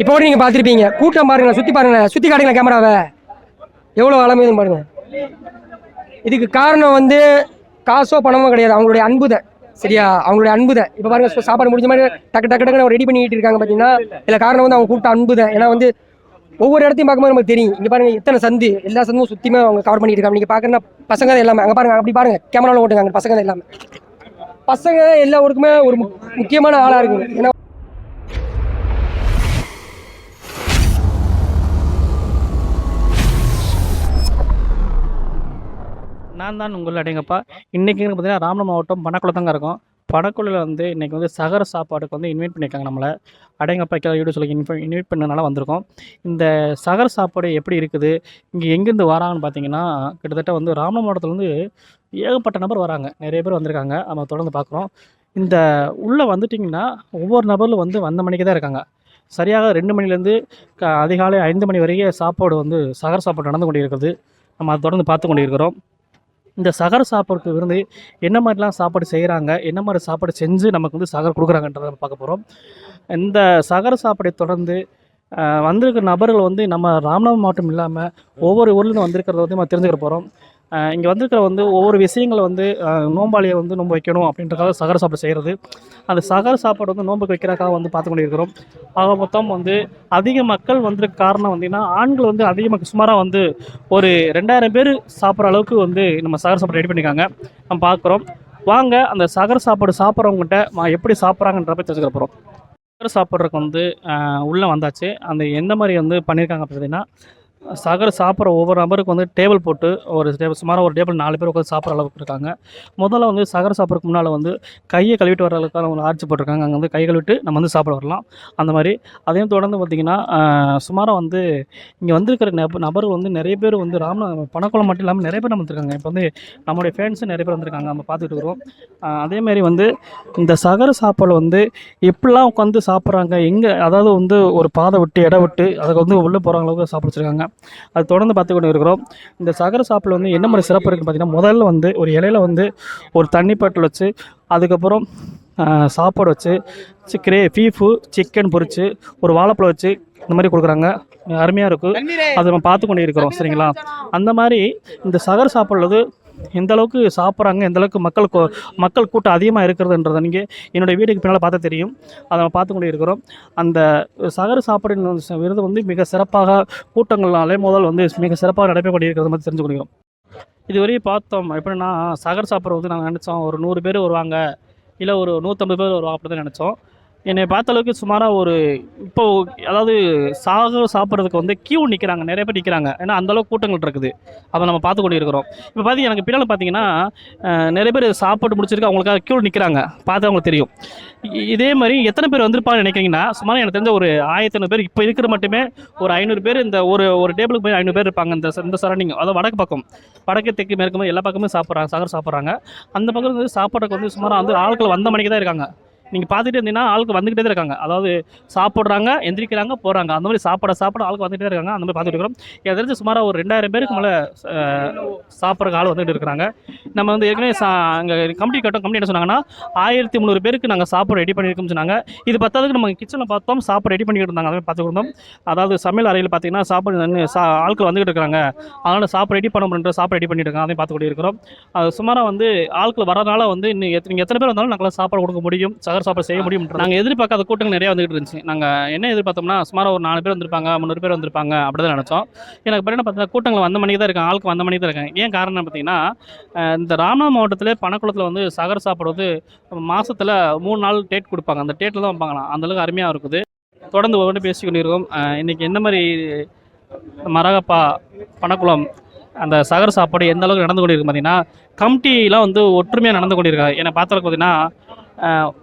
இப்போ கூட நீங்கள் பார்த்துருப்பீங்க. கூட்டம் பாருங்க சுற்றி பாருங்க சுற்றி காட்டுங்க கேமராவை. எவ்வளோ அலமையுதுன்னு பாருங்க. இதுக்கு காரணம் வந்து காசோ பணமோ கிடையாது. அவங்களுடைய அன்புதை. சரியா? அவங்களுடைய அன்புதை. இப்போ பாருங்க சாப்பாடு முடிஞ்ச மாதிரி டக்கு டக்கு டக்குன்னு ரெடி பண்ணிட்டு இருக்காங்க பார்த்தீங்கன்னா இதில் காரணம் வந்து அவங்க கூப்பிட்ட அன்புதை. ஏன்னா வந்து ஒவ்வொரு இடத்தையும் பார்க்கும்போது நமக்கு தெரியும். இங்கே பாருங்க எத்தனை சந்து. எல்லா சந்தும் சுற்றியுமே அவங்க கவர் பண்ணிட்டு இருக்காங்க. நீங்கள் பார்க்கறதுனா பசங்க தான் எல்லாமே. அங்கே பாருங்க அப்படி பாருங்க. கேமராவில் ஓட்டுங்க அங்கே பசங்க தான் எல்லாமே. பசங்க எல்லா ஊருக்குமே ஒரு முக்கியமான ஆளாக இருக்குங்க ஏன்னா நான் தான் உங்கள் அடையங்கப்பா. இன்றைக்கி பார்த்தீங்கன்னா ராமநாதபுரம் மாவட்டம் பணக்குளத்தாங்க இருக்கும். பணக்குழியில் வந்து இன்றைக்கி வந்து சகர சாப்பாடுக்கு வந்து இன்வைட் பண்ணியிருக்காங்க நம்மளை. அடையங்கப்பா கீழே வீடியோ சொல்லி இன்ஃபை இன்வைட் பண்ணனால வந்திருக்கோம். இந்த சகர சாப்பாடு எப்படி இருக்குது? இங்கே எங்கேருந்து வராங்கன்னு பார்த்தீங்கன்னா கிட்டத்தட்ட வந்து ராமநாத மாவட்டத்துலேருந்து ஏகப்பட்ட நபர் வராங்க. நிறைய பேர் வந்திருக்காங்க. நம்ம தொடர்ந்து பார்க்குறோம் இந்த உள்ளே வந்துட்டிங்கன்னா ஒவ்வொரு நபரும் வந்து வந்த மணிக்கு தான் இருக்காங்க. சரியாக ரெண்டு மணிலேருந்து க அதிகாலை ஐந்து மணி வரைக்கும் சாப்பாடு வந்து சகர சாப்பாடு நடந்து கொண்டிருக்கிறது. நம்ம அதை தொடர்ந்து பார்த்து கொண்டிருக்கிறோம். இந்த சகர சாப்பாடுக்கு விருந்து என்ன மாதிரிலாம் சாப்பாடு செய்கிறாங்க என்ன மாதிரி சாப்பாடு செஞ்சு நமக்கு வந்து சகர் கொடுக்குறாங்கன்றதை நம்ம பார்க்க போகிறோம் இந்த சகர சாப்பாடை தொடர்ந்து வந்திருக்கிற நபர்கள் வந்து நம்ம ராமநாதம் மாவட்டம் இல்லாமல் ஒவ்வொரு ஊர்லேருந்து வந்திருக்கிறத வந்து நம்ம தெரிஞ்சுக்கிற போகிறோம் இங்கே வந்திருக்கிற வந்து ஒவ்வொரு விஷயங்களை வந்து நோம்பாளியை வந்து நோன்பு வைக்கணும் அப்படின்றக்காக சகர சாப்பாடு செய்கிறது அந்த சகர சாப்பாடு வந்து நோன்புக்கு வைக்கிறக்காக வந்து பார்த்து கொண்டிருக்கிறோம். ஆக மொத்தம் வந்து அதிக மக்கள் வந்திருக்க காரணம் வந்தீங்கன்னா ஆண்கள் வந்து அதிகமாக சுமாராக வந்து ஒரு ரெண்டாயிரம் பேர் சாப்பிட்ற அளவுக்கு வந்து நம்ம சகர சாப்பாடு ரெடி பண்ணியிருக்காங்க. நம்ம பார்க்குறோம். வாங்க அந்த சகர சாப்பாடு சாப்பிட்றவங்ககிட்ட மா- எப்படி சாப்பிட்றாங்கன்றப்ப தெரிஞ்சுக்க போகிறோம் சகர சாப்பிட்றதுக்கு வந்து உள்ளே வந்தாச்சு. அந்த எந்த மாதிரி வந்து பண்ணியிருக்காங்க பார்த்தீங்கன்னா சகர சாப்பிட்ற ஒவ்வொரு நபருக்கு வந்து டேபிள் போட்டு ஒரு டேபிள் சுமாராக ஒரு டேபிள் நாலு பேர் உட்காந்து சாப்பிட்ற அளவுக்கு இருக்காங்க. முதல்ல வந்து சகர சாப்பிட்றதுக்கு முன்னால் வந்து கையை கழுவிட்டு வர அளவுக்கு ஒரு ஆர்ச்சி போட்டிருக்காங்க. அங்கே வந்து கை கழுவிட்டு நம்ம வந்து சாப்பிட வரலாம். அந்த மாதிரி. அதையும் தொடர்ந்து பார்த்திங்கன்னா சுமாராக வந்து இங்கே வந்திருக்கிற நப நபர்கள் வந்து நிறைய பேர் வந்து ராமநாத பணக்குளம் மட்டும் இல்லாமல் நிறைய பேர் நம்ம வந்துருக்காங்க. இப்போ வந்து நம்மளுடைய ஃபேன்ஸும் நிறைய பேர் வந்திருக்காங்க. நம்ம பார்த்துட்டு இருக்கிறோம். அதேமாரி வந்து இந்த சகர சாப்பாடு வந்து எப்படிலாம் உட்காந்து சாப்பிட்றாங்க எங்கே அதாவது வந்து ஒரு பாதை விட்டு இடம் விட்டு அதுக்கு வந்து உள்ளே போகிற அளவுக்கு சாப்பிட வச்சுருக்காங்க. அது தொடர்ந்து பார்த்து கொண்டு இருக்கிறோம் இந்த சகர சாப்பாடு வந்து என்ன மாதிரி சிறப்பு இருக்குன்னு பார்த்தீங்கன்னா முதல்ல வந்து ஒரு இலையில வந்து ஒரு தண்ணி பாட்டில் வச்சு அதுக்கப்புறம் சாப்பாடு வச்சு சிக்கரே பீஃபு சிக்கன் பொரிச்சு ஒரு வாழைப்பழம் வச்சு இந்த மாதிரி கொடுக்குறாங்க. அருமையாக இருக்கும் அதை நம்ம பார்த்து கொண்டு இருக்கிறோம் சரிங்களா? அந்த மாதிரி இந்த சகர் சாப்பிட்றது எந்த அளவுக்கு சாப்பிட்றாங்க எந்த அளவுக்கு மக்கள் மக்கள் கூட்டம் அதிகமாக இருக்கிறதுன்றதை நீங்கள் என்னுடைய வீட்டுக்கு பின்னால் பார்த்தா தெரியும். அதை நம்ம பார்த்து கொண்டு இருக்கிறோம். அந்த சகர சாப்பாடு விருது வந்து மிக சிறப்பாக கூட்டங்கள்னாலே முதல் வந்து மிக சிறப்பாக நடைபெறக்கூடிய இருக்கிறத மாதிரி தெரிஞ்சு கொள்கிறோம். இதுவரையும் பார்த்தோம். எப்படின்னா சகர் சாப்பிட்றது வந்து நாங்கள் நினச்சோம் ஒரு நூறு பேர் வருவாங்க இல்லை ஒரு நூற்றம்பது பேர் வருவாங்க அப்படி தான் நினச்சோம். என்னை பார்த்த அளவுக்கு சுமாராக ஒரு இப்போ அதாவது சாக சாப்பிட்றதுக்கு வந்து கியூ நிற்கிறாங்க நிறைய பேர் நிற்கிறாங்க ஏன்னா அந்தளவுக்கு கூட்டங்கள் இருக்குது. அதை நம்ம பார்த்து கொண்டு இருக்கிறோம் இப்போ பார்த்திங்க எனக்கு பின்னால் பார்த்தீங்கன்னா நிறைய பேர் சாப்பாடு முடிச்சிருக்கு அவங்களுக்காக கியூ நிற்கிறாங்க பார்த்து அவங்களுக்கு தெரியும். இதே மாதிரி எத்தனை பேர் வந்திருப்பாங்கன்னு நினைக்கிறீங்கன்னா சுமார் எனக்கு தெரிஞ்ச ஒரு ஆயிரத்தி ஐநூறு பேர் இப்போ இருக்கிற மட்டுமே ஒரு ஐநூறு பேர் இந்த ஒரு ஒரு டேபிளுக்கு போய் ஐநூறு பேர் இருப்பாங்க. இந்த இந்த சரௌண்டிங் அதாவது வடக்கு பக்கம். வடக்கு தெற்கு மேற்கு எல்லா பக்கமும் சாப்பிட்றாங்க சாகர் சாப்பிட்றாங்க. அந்த பக்கம் வந்து சாப்பிட்றதுக்கு வந்து சுமாராக வந்து ஆட்கள் வந்த மணிக்கு தான் இருக்காங்க. நீங்கள் பார்த்துட்டே இருந்தீங்கன்னா ஆளுக்கு வந்துக்கிட்டே தான் இருக்காங்க. அதாவது சாப்பிட்றாங்க எந்திரிக்கிறாங்க போகிறாங்க அந்த மாதிரி சாப்பிட சாப்பிட ஆளுக்கு வந்துகிட்டே இருக்காங்க. அந்த மாதிரி பார்த்துட்டு இருக்கிறோம். எனக்கு சுமாராக ஒரு ரெண்டாயிரம் பேருக்கு மேலே சாப்பிட்றக்கு ஆள் வந்துட்டு இருக்கிறாங்க. நம்ம வந்து ஏற்கனவே சா அங்கே கம்பெனி கட்டோம் கம்பெனி என்ன சொன்னாங்கன்னா ஆயிரத்தி முந்நூறு பேருக்கு நாங்கள் சாப்பாடு ரெடி பண்ணியிருக்கோம்னு சொன்னாங்க. இது பத்தாவதுக்கு நம்ம கிச்சனில் பார்த்தோம் சாப்பாடு ரெடி பண்ணிக்கிட்டு இருந்தாங்க. அதை பார்த்துட்டு இருந்தோம். அதாவது சமையல் அறையில் பார்த்தீங்கன்னா சாப்பாடு சா ஆட்கள் வந்துகிட்டு இருக்காங்க அதனால் சாப்பாடு ரெடி பண்ண முடியுன்ற சாப்பாடு ரெடி பண்ணிட்டு இருக்காங்க. அதையும் பார்த்துக்கிட்டு இருக்கிறோம். அது சுமாராக வந்து ஆட்கள் வரனால வந்து இன்னும் எத்தனை எத்தனை பேர் வந்தாலும் நாங்களாம் சாப்பாடு கொடுக்க முடியும். சகர் சாப்பாடு செய்ய முடியும் நாங்கள் எதிர்பார்க்காத கூட்டங்கள் நிறைய வந்துகிட்டு இருந்துச்சு. நாங்கள் என்ன எதிர்பார்த்தோம்னா சுமாராக ஒரு நாலு பேர் வந்திருப்பாங்க முந்நூறு பேர் வந்திருப்பாங்க அப்படி தான் நினச்சோம். எனக்கு பிறகு பார்த்தீங்கன்னா கூட்டங்கள் வந்த மணிக்கு தான் இருக்காங்க ஆளுக்கு வந்த மணிக்கு தான் இருக்காங்க. ஏன் காரணம் பார்த்தீங்கன்னா இந்த ராமநாதபுரம் மாவட்டத்திலே பணக்குளத்தில் வந்து சகர் சாப்பாடு வந்து மாசத்துல மூணு நாள் டேட் கொடுப்பாங்க. அந்த டேட்டில் தான் வைப்பாங்களாம். அந்த அளவுக்கு அருமையாக இருக்குது. தொடர்ந்து ஒவ்வொன்று பேசி கொண்டிருக்கோம். அஹ் இன்னைக்கு என்ன மாதிரி மரகப்பா பணக்குளம் அந்த சகர் சாப்பாடு எந்த அளவுக்கு நடந்து கொண்டிருக்கு பார்த்தீங்கன்னா கமிட்டிலாம் வந்து ஒற்றுமையாக நடந்து கொண்டிருக்காங்க. என்னை பார்த்தளவுக்கு பார்த்தீங்கன்னா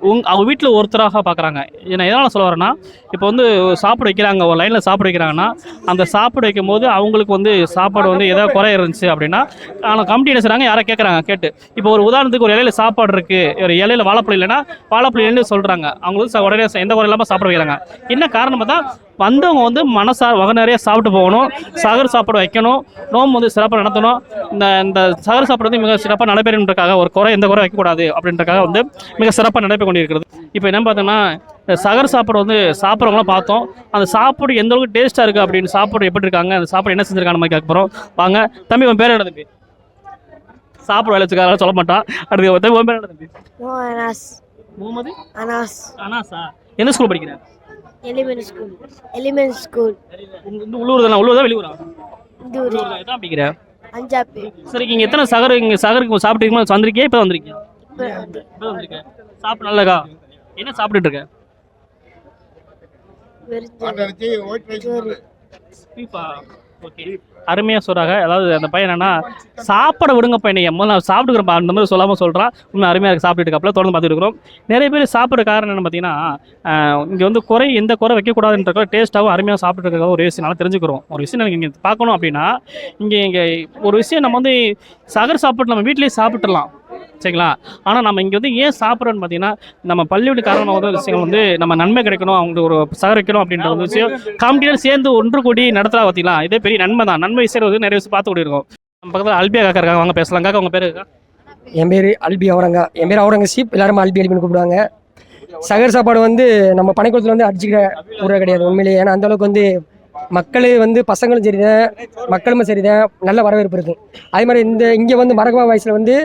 உங் அவங்க வீட்டில் ஒருத்தராக பார்க்குறாங்க ஏன்னா எதனால் சொல்ல வரேன்னா இப்போ வந்து சாப்பாடு வைக்கிறாங்க ஒரு லைனில் சாப்பிட வைக்கிறாங்கன்னா அந்த சாப்பாடு வைக்கும் போது அவங்களுக்கு வந்து சாப்பாடு வந்து எதாவது குறை இருந்துச்சு அப்படின்னா ஆனால் கமிட்டி என்ன யாரை கேட்குறாங்க கேட்டு. இப்போ ஒரு உதாரணத்துக்கு ஒரு இலையில சாப்பாடு இருக்குது ஒரு இலையில வாழைப்பழம் இல்லைன்னா வாழைப்பழம் இல்லைன்னு சொல்கிறாங்க அவங்களுக்கு உடனே எந்த குறை இல்லாமல் சாப்பிட வைக்கிறாங்க. என்ன காரணம் பார்த்தா வந்தவங்க வந்து மனசா வகை நிறைய சாப்பிட்டு போகணும். சகர் சாப்பாடு வைக்கணும். நோம்பு வந்து சிறப்பாக நடத்தணும். இந்த இந்த சகர் சாப்பாடு வந்து மிக சிறப்பாக நடைபெறுன்றக்காக ஒரு குறை எந்த குறை வைக்கக்கூடாது அப்படின்றக்காக வந்து மிக சிறப்பாக நடைபெற கொண்டிருக்கிறது. இப்போ என்ன பார்த்தோம்னா இந்த சகர் சாப்பாடு வந்து சாப்பிட்றவங்களாம் பார்த்தோம். அந்த சாப்பாடு எந்த அளவுக்கு டேஸ்ட்டாக இருக்குது அப்படின்னு சாப்பாடு எப்படி இருக்காங்க அந்த சாப்பாடு என்ன செஞ்சிருக்காங்க நம்ம கேட்க போகிறோம் வாங்க தம்பி உன் பேர் என்ன தம்பி? சாப்பிட வேலை வச்சுக்காக சொல்ல மாட்டான். அடுத்து உன் பேர் என்ன தம்பி. முகமது? Anas. அனாசா எந்த ஸ்கூல் படிக்கிறேன் Elementary school. Elementary school. இந்த உள்ளூர் தானே? உள்ளூர் தான் வெளியூரா? Duri. உள்ளூர் தான். எதான் படிக்கிறேன் Anjapi. சரி இங்கே எத்தனை சகர் இங்கே சகருக்கு சாப்பிட்டு வந்திருக்கியா? இப்போ வந்திருக்கியா? இப்போ வந்திருக்கேன். சாப்பிட்டு நல்லக்கா என்ன சாப்பிட்டுட்டு இருக்க? பீஃபா ஓகே அருமையாக சொல்கிறாங்க அதாவது அந்த பையன் என்னன்னா சாப்பிட விடுங்க பையனை. எம்மா நான் சாப்பிட்டுக்கிறப்ப அந்த மாதிரி சொல்லாமல் சொல்கிறான் இன்னும் அருமையாக இருக்கு. சாப்பிட்டுட்டு தொடர்ந்து பார்த்துட்டு இருக்கிறோம். நிறைய பேர் சாப்பிட்ற காரணம் என்ன பார்த்தீங்கன்னா இங்கே வந்து குறை எந்த குறை வைக்கக்கூடாதுன்ற டேஸ்ட்டாகவும் அருமையாக சாப்பிட்டுருக்க ஒரு விஷயம் நல்லா தெரிஞ்சுக்கிறோம். ஒரு விஷயம் எனக்கு இங்கே பார்க்கணும் அப்படின்னா இங்கே இங்கே ஒரு விஷயம் நம்ம வந்து சகர் சாப்பிட்டு நம்ம வீட்டிலேயே சாப்பிட்டுலாம் சரிங்களா? ஆனால் நம்ம இங்கே வந்து ஏன் சாப்பிட்றோன்னு பார்த்தீங்கன்னா நம்ம பள்ளியோட காரணமாக வந்து விஷயம் வந்து நம்ம நன்மை கிடைக்கணும் அவங்களுக்கு ஒரு சகரிக்கணும் அப்படின்ற ஒரு விஷயம் காமெடியாக சேர்ந்து ஒன்று கூடி நடத்தலாம் பார்த்தீங்களா இதே பெரிய நன்மை தான். நன்மை விஷயம் வந்து நிறைய விஷயம் பார்த்து கூடி நம்ம பக்கத்தில் அல்பியா காக்கா இருக்காங்க. வாங்க பேசலாம். காக்கா உங்கள் பேர்? இருக்கா என் பேர் அல்பி அவரங்கா. என் பேர் அவுரங்கசீப். எல்லாரும் அல்பி அல்பின்னு கூப்பிடுவாங்க. சகர் சாப்பாடு வந்து நம்ம பனைக்குளத்தில் வந்து அடிச்சுக்கிற ஊரே கிடையாது உண்மையிலேயே. ஏன்னா அந்தளவுக்கு வந்து மக்கள் வந்து பசங்களும் சரிதான் மக்களும் சரிதான் நல்ல வரவேற்பு இருக்குது அதே மாதிரி இந்த இங்கே வந்து மரகவா வயசில் வந்து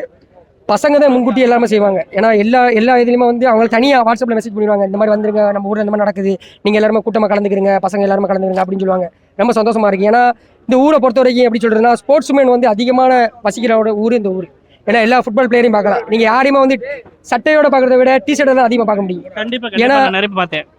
பசங்க தான் முன்கூட்டி எல்லாமே செய்வாங்க. ஏன்னா எல்லா எல்லா இதுலையுமே வந்து அவங்க தனியாக வாட்ஸ்அப்பில் மெசேஜ் பண்ணிடுவாங்க. இந்த மாதிரி வந்துருங்க நம்ம ஊரில் இந்த மாதிரி நடக்குது. நீங்கள் எல்லாருமே கூட்டமாக கலந்துக்கிறீங்க பசங்க எல்லாருமே கலந்துக்கிறங்க அப்படின்னு சொல்லுவாங்க. ரொம்ப சந்தோஷமா இருக்கு. ஏன்னா இந்த ஊரை பொறுத்த வரைக்கும் எப்படி சொல்றதுன்னா ஸ்போர்ட்ஸ்மேன் வந்து அதிகமான வசிக்கிறோட ஊர் இந்த ஊர். ஏன்னா எல்லா ஃபுட்பால் பிளேயரையும் பார்க்கலாம். நீங்கள் யாரையுமே வந்து சட்டையோட பார்க்கறத விட டிஷர்ட்டை தான் அதிகமாக பார்க்க முடியும். கண்டிப்பாக ஏன்னா-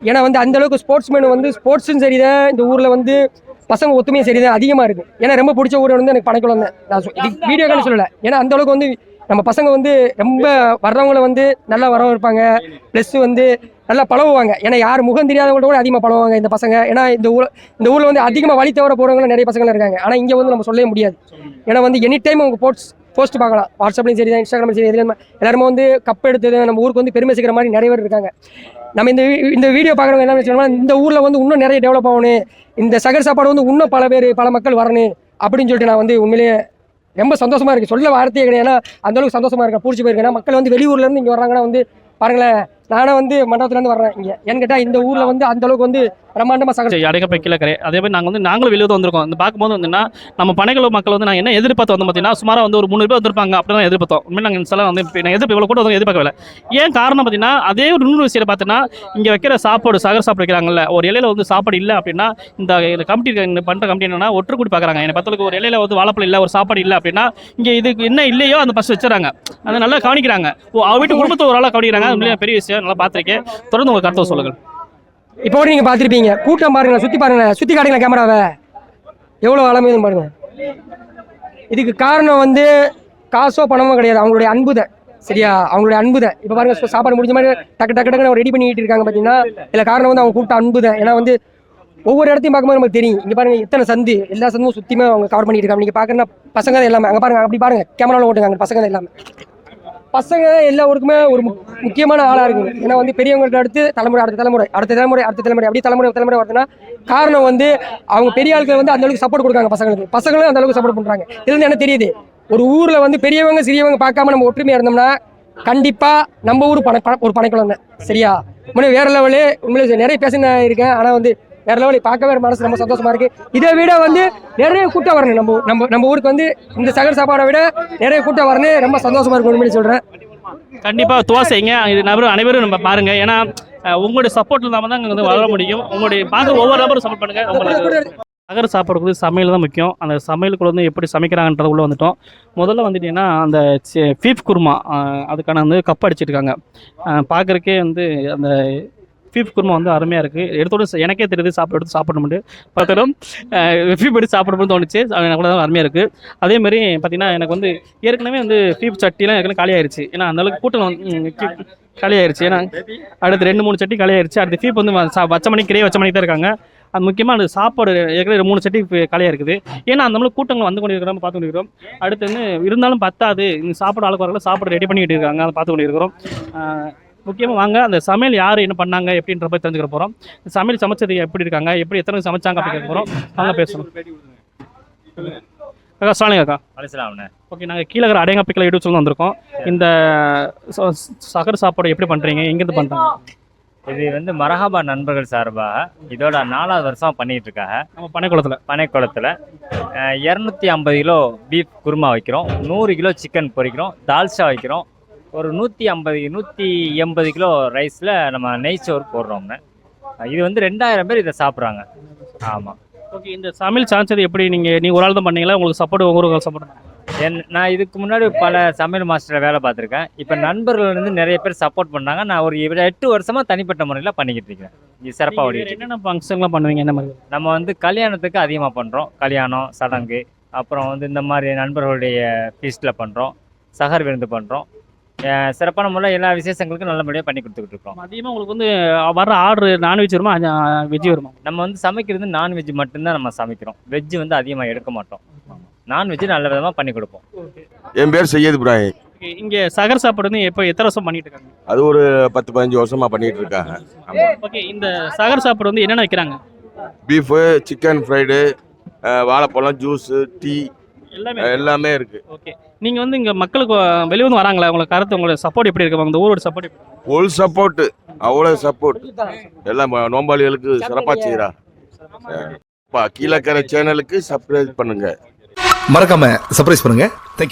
ஏன்னா வந்து அந்த அளவுக்கு ஸ்போர்ட்ஸ்மேன் வந்து ஸ்போர்ட்ஸும் சரிதான் இந்த ஊரில் வந்து பசங்க ஒத்துமையும் சரிதான் அதிகமாக இருக்கு. ஏன்னா ரொம்ப பிடிச்ச ஊர் வந்து எனக்கு பனைக்குளம் தான். நான் இது வீடியோக்கான சொல்லலை. ஏன்னா அந்த அளவுக்கு வந்து நம்ம பசங்க வந்து ரொம்ப வர்றவங்கள வந்து நல்லா வரவேற்பாங்க. ப்ளஸ் வந்து நல்லா பழகுவாங்க. ஏன்னா யார் முகம் தெரியாதவங்கள்ட்ட கூட அதிகமாக பழகுவாங்க இந்த பசங்க. ஏன்னா இந்த ஊர் இந்த ஊரில் வந்து அதிகமாக வழி தவிர போகிறவங்களும் நிறைய பசங்களாம் இருக்காங்க. ஆனால் இங்கே வந்து நம்ம சொல்லவே முடியாது. ஏன்னா வந்து எனி டைம் அவங்க போஸ்ட் போஸ்ட் பார்க்கலாம். வாட்ஸ்அப்லையும் சரி தான் இன்ஸ்டாகிராம் சரி எதுலையும் எல்லாருமே வந்து கப் எடுத்தது நம்ம ஊருக்கு வந்து பெருமை சேர்க்கிற மாதிரி நிறைய பேர் இருக்காங்க. நம்ம இந்த வீ- இந்த வீடியோ பார்க்குறவங்க என்ன வச்சுக்கோங்கன்னா இந்த ஊரில் வந்து இன்னும் நிறைய டெவலப் ஆகணும். இந்த சகர் சாப்பாடு வந்து இன்னும் பல பேர் பல மக்கள் வரணும். அப்படின்னு சொல்லிட்டு நான் வந்து உண்மையிலேயே ரொம்ப சந்தோஷமாக இருக்குது சொல்ல வார்த்தையே கிடையாது. ஏன்னா அந்த அளவுக்கு இருக்கேன். பிடிச்சி போயிருக்கேன். மக்கள் வந்து வெளியூர்லேருந்து இங்கே வர்றாங்கன்னா வந்து பாருங்களேன் நானும் வந்து மண்டபத்துலேருந்து வர்றேன் இங்கே. ஏன்னு கேட்டால் இந்த ஊரில் வந்து அந்த அளவுக்கு வந்து பிரம்மாண்டமாக சகஜம் சரி அடைக்க அதே மாதிரி நாங்கள் வந்து நாங்களும் வெளியே வந்திருக்கோம். இந்த பார்க்கும்போது வந்துன்னா நம்ம பனைகள மக்கள் வந்து நான் என்ன எதிர்பார்த்து வந்தோம் பார்த்தீங்கன்னா சுமாராக வந்து ஒரு மூணு பேர் வந்திருப்பாங்க அப்படி தான் எதிர்பார்த்தோம். உண்மையில நாங்கள் சில வந்து இப்போ நான் எதிர்ப்பு இவ்வளோ கூட வந்து எதிர்பார்க்கல ஏன் காரணம் பார்த்தீங்கன்னா அதே ஒரு இன்னொரு விஷயம் பார்த்தீங்கன்னா இங்கே வைக்கிற சாப்பாடு சகர் சாப்பாடு வைக்கிறாங்கல்ல ஒரு இலையில வந்து சாப்பாடு இல்லை அப்படின்னா இந்த கமிட்டி பண்ணுற கமிட்டி என்னன்னா ஒற்று கூடி பார்க்குறாங்க. என்னை பத்தலுக்கு ஒரு இலையில வந்து வாழைப்பழம் இல்லை ஒரு சாப்பாடு இல்லை அப்படின்னா இங்கே இதுக்கு என்ன இல்லையோ அந்த பஸ் வச்சுறாங்க. அதை நல்லா கவனிக்கிறாங்க. ஓ அவ வீட்டு குடும்பத்தை ஒரு ஆளாக கவனிக்கிறாங்க. அது பெரிய விஷயம். நல்லா பார்த்துருக்கேன். தொடர்ந்து உங்கள் கருத்தை சொல்லுங்கள். இப்போ கூட நீங்க பார்த்துருப்பீங்க. கூட்டம் பாருங்க சுத்தி பாருங்க சுத்தி காட்டுங்க கேமராவை. எவ்வளவு அலமையுதுன்னு பாருங்க. இதுக்கு காரணம் வந்து காசோ பணமோ கிடையாது. அவங்களுடைய அன்புதை. சரியா? அவங்களுடைய அன்புதை. இப்போ பாருங்க சாப்பாடு முடிஞ்ச மாதிரி டக்கு டக்கு டக்குன்னு ரெடி பண்ணிட்டு இருக்காங்க பார்த்தீங்கன்னா இதில் காரணம் வந்து அவங்க கூப்பிட்ட அன்புதை. ஏன்னா வந்து ஒவ்வொரு இடத்தையும் பார்க்கும்போது நமக்கு தெரியும். இங்கே பாருங்க எத்தனை சந்து. எல்லா சந்தும் சுத்தியுமே அவங்க கவர் பண்ணிட்டு இருக்காங்க. நீங்கள் பார்க்கறனா பசங்க எல்லாமே. அங்கே பாருங்க அப்படி பாருங்க. கேமராவில் ஓட்டுங்க அங்கே பசங்க எல்லாமே. பசங்க எல்லா ஊருக்குமே ஒரு மு- முக்கியமான ஆளாக இருக்குங்க ஏன்னா வந்து பெரியவங்கள்ட்ட அடுத்து தலைமுறை அடுத்த தலைமுறை அடுத்த தலைமுறை அடுத்த தலைமுறை அப்படி தலைமுறை தலைமுறை வருதுன்னா காரணம் வந்து அவங்க பெரிய ஆட்கள் வந்து அந்த அளவுக்கு சப்போர்ட் கொடுக்காங்க பசங்களுக்கு. பசங்களும் அந்த அளவுக்கு சப்போர்ட் பண்ணுறாங்க இதுலேருந்து என்ன தெரியுது? ஒரு ஊரில் வந்து பெரியவங்க சிறியவங்க பார்க்காம நம்ம ஒற்றுமையாக இருந்தோம்னா கண்டிப்பாக நம்ம ஊர் பனை ஒரு பனைக்குளம் சரியா? முன்னாடி வேற லெவலு உண்மையிலே நிறைய பேசின இருக்கேன். ஆனால் வந்து வேற லெவலு பார்க்கவே மனசு ரொம்ப சந்தோஷமா இருக்கு. இதை விட வந்து நிறைய கூட்டம் வரணும். நம்ம நம்ம நம்ம ஊருக்கு வந்து இந்த சகர் சாப்பாடை விட நிறைய கூட்டம் வரணும் ரொம்ப சந்தோஷமா இருக்கு உண்மையிலே சொல்றேன். கண்டிப்பா துவா செய்யுங்க. இது நபரும் அனைவரும் நம்ம பாருங்க. ஏன்னா உங்களுடைய சப்போர்ட் இல்லாம தான் இங்க வந்து வளர முடியும். உங்களுடைய பார்க்குற ஒவ்வொரு நபரும் சப்போர்ட் பண்ணுங்க. நகர சாப்பாடு வந்து சமையல் தான் முக்கியம். அந்த சமையலுக்குள்ள வந்து எப்படி சமைக்கிறாங்கன்றது உள்ள வந்துட்டோம். முதல்ல வந்துட்டீங்கன்னா அந்த ஃபீஃப் குருமா அதுக்கான வந்து கப் அடிச்சிருக்காங்க. பார்க்குறக்கே வந்து அந்த பீஃப் குருமா வந்து அருமையாக இருக்குது எடுத்தோட எனக்கே தெரியுது சாப்பிட எடுத்து சாப்பிடணும்னு. பார்த்தாலும் ஃபீஃப் எடுத்து சாப்பிடணும்னு தோணுச்சு. அது எனக்கு கூட அருமையாக இருக்குது அதே மாதிரி பார்த்தீங்கன்னா எனக்கு வந்து ஏற்கனவே வந்து பீஃப் சட்டிலாம் ஏற்கனவே காலியாயிருச்சு. ஏன்னா அந்த அளவுக்கு கூட்டம் காலியாயிருச்சு. ஏன்னா அடுத்து ரெண்டு மூணு சட்டி காலியாயிருச்சு. அடுத்து ஃபீப் வந்து சா- வச்ச மணிக்கு கிரே வச்ச மணிக்கு தான் இருக்காங்க. அது முக்கியமாக அந்த சாப்பாடு ஏற்கனவே மூணு சட்டி இப்ப காலியாக இருக்குது ஏன்னா அந்த மாதிரி கூட்டங்கள் வந்து கொண்டு இருக்கிறோம் பார்த்து கொண்டு இருக்கிறோம் அடுத்து வந்து இருந்தாலும் பத்தாது. இந்த சாப்பாடு ஆளுக்கு வரல சாப்பாடு ரெடி பண்ணிக்கிட்டு இருக்காங்க அதை பார்த்து கொண்டு இருக்கிறோம் முக்கியமாக வாங்க. அந்த சமையல் யார் என்ன பண்ணாங்க எப்படின்ற போய் தெரிஞ்சுக்க போகிறோம் சமையல் சமைச்சது எப்படி இருக்காங்க எப்படி எத்தனை சமைச்சாங்க அப்படி கேட்க போகிறோம் வாங்க பேசணும் அக்கா சொல்லுங்க அக்கா. அலிஸ்லாம்ண்ணே ஓகே நாங்கள் கீழே அடையங்கப்பிக்கல யூடியூப் சேனல் வந்திருக்கோம். இந்த சகர் சாப்பாடு எப்படி பண்ணுறீங்க எங்கேருந்து பண்ணுறாங்க இது வந்து மரஹாபா நண்பர்கள் சார்பாக இதோட நாலாவது வருஷம் பண்ணிட்டு இருக்காங்க. நம்ம பனைக்குளத்தில். பனைக்குளத்தில். இரநூத்தி ஐம்பது கிலோ பீஃப் குருமா வைக்கிறோம். நூறு கிலோ சிக்கன் பொரிக்கிறோம் தால்ச்சா வைக்கிறோம். ஒரு நூற்றி ஐம்பது நூற்றி எண்பது கிலோ ரைஸில் நம்ம நெய் சோறு போடுறோம்ண்ணே இது வந்து ரெண்டாயிரம் பேர் இதை சாப்பிட்றாங்க. ஆமாம் ஓகே இந்த சமையல் சாய்ச்சது எப்படி நீங்கள் நீங்கள் ஒரு ஆள் தான் பண்ணீங்களா? உங்களுக்கு சப்போர்ட் ஒவ்வொரு சப்போர்ட் என் நான் இதுக்கு முன்னாடி பல சமையல் மாஸ்டர் வேலை பார்த்துருக்கேன். இப்போ நண்பர்கள் வந்து நிறைய பேர் சப்போர்ட் பண்ணாங்க. நான் ஒரு எட்டு வருஷமாக தனிப்பட்ட முறையில் பண்ணிக்கிட்டு இருக்கேன் இது சிறப்பாக இருக்கு. என்னென்ன ஃபங்க்ஷன்லாம் பண்ணுவீங்க? என்ன மாதிரி? நம்ம வந்து கல்யாணத்துக்கு அதிகமாக பண்ணுறோம் கல்யாணம் சடங்கு அப்புறம் வந்து இந்த மாதிரி நண்பர்களுடைய ஃபீஸ்டில் பண்ணுறோம் சகர் விருந்து பண்ணுறோம் சிறப்பான முறையில் எல்லா விசேஷங்களுக்கும் நல்லபடியாக பண்ணி கொடுத்துக்கிட்டு இருக்கோம் அதிகமாக உங்களுக்கு வந்து வர ஆர்டர் நான்வெஜ் வருமா? வெஜ் வருமா? நம்ம வந்து சமைக்கிறது நான்வெஜ் மட்டும்தான் நம்ம சமைக்கிறோம். வெஜ் வந்து அதிகமாக எடுக்க மாட்டோம். நான்வெஜ் நல்ல விதமாக பண்ணி கொடுப்போம். என் பேர் சையத் இப்ராஹிம். இங்கே சகர் சாப்பாடு வந்து எப்போ எத்தனை வருஷம் பண்ணிட்டு இருக்காங்க? அது ஒரு பத்து பதினஞ்சு வருஷமா பண்ணிட்டு இருக்காங்க. ஓகே இந்த சகர் சாப்பாடு வந்து என்னென்ன வைக்கிறாங்க? பீஃபு சிக்கன் ஃப்ரைடு வாழைப்பழம் ஜூஸு டீ எல்லாமே எல்லாமே இருக்கு. ஓகே நீங்கள் வந்து இங்கே மக்களுக்கு வெளியே வந்து வராங்களா? உங்களுக்கு கருத்து உங்களோட சப்போர்ட் எப்படி இருக்கு? இந்த ஊரோட சப்போர்ட் ஃபுல் சப்போர்ட் அவ்வளோ சப்போர்ட் எல்லாம் நோம்பாளிகளுக்கு சிறப்பாக செய்கிறா கீழக்கரை சேனலுக்கு சப்ஸ்கிரைப் பண்ணுங்க. மறக்காம சர்ப்ரைஸ் பண்ணுங்க. தேங்க்யூ